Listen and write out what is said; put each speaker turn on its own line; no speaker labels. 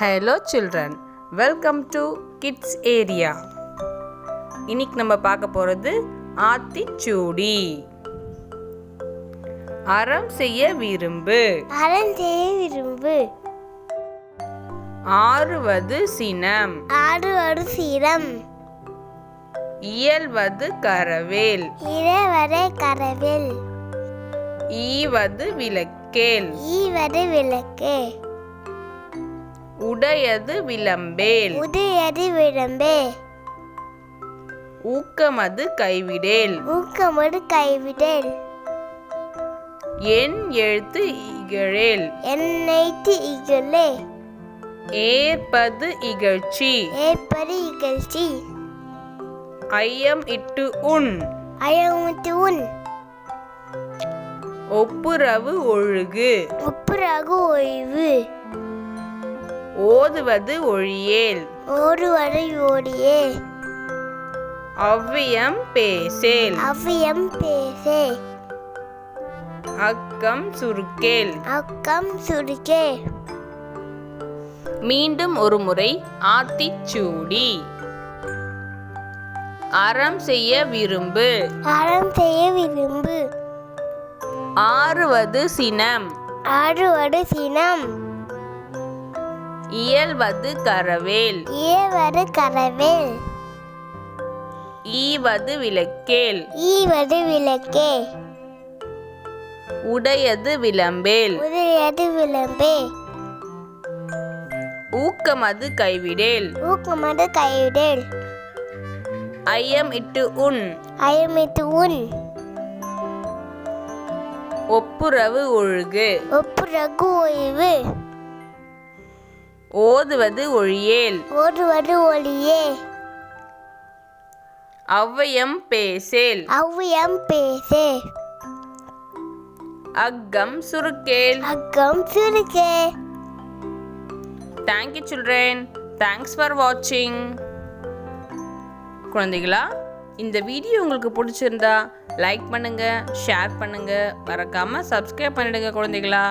Hello children welcome to kids area இன்னைக்கு நம்ம பார்க்க போகிறது ஆத்திச்சூடி. அறம் செய்ய விரும்பு.
அறம் செய்ய விரும்பு.
ஆறுவது சினம்.
ஆடுவது சீரம்
இயல்வது கரவேல்.
இறைவரை கரவில்.
ஈவது விளக்கேல்.
ஈவது விளக்கு
உடையது விளம்பேல்.
உதயது விளம்பே
ஊக்கமது கைவிடேல்.
ஊக்கமோடு கைவிடல்.
என் எழுத்து இகழேல்.
என்னைத்து இகழே.
ஏற்பது இகழ்ச்சி.
ஏற்பது இகழ்ச்சி.
ஐயம் இட்டு உன்.
அயமுத்து உன்.
ஒப்புரவு ஒழுகு.
ஒப்புரகு ஓய்வு
ஓதுவது ஒழியேல்.
ஓடுவதை ஓடியே
அவ்வியம் பேசேல்.
அவ்வியம் பேசே.
அக்கம் சுருக்கேல்.
அக்கம் சுருக்கே.
மீண்டும் ஒரு முறை ஆத்திச்சூடி அறம் செய்ய விரும்பு.
அறம் செய்ய விரும்பு.
ஆறுவது சினம்.
ஆடுவது சினம்.
இயல்வது கரவேல்.
ஏவது கரவேல்.
ஈவது விளக்கேல்.
ஈவது விளக்கே.
உடையது விளம்பேல்.
உதயது விளம்பே.
ஊக்கமது கைவிடேல்.
ஊக்கமது கைவிடல்.
ஐயம் இட்டு உன்.
அயமித்து உன்.
ஒப்புரவு ஒழுகு.
ஒப்புரகு ஓய்வு
ஓதுவது ஒழியேல்.
ஓடுவது ஒளியே
அவ்வையம் பேசேல்.
அவ்வியம் பேசே.
அக்கம் சுருக்கேல்.
அக்கம் சுருக்கே.
Thank you children thanks for வாட்சிங் குழந்தைகளா இந்த வீடியோ உங்களுக்கு பிடிச்சிருந்தா லைக் பண்ணுங்க ஷேர் பண்ணுங்க. மறக்காம சப்ஸ்கிரைப் பண்ணிடுங்க குழந்தைகளா.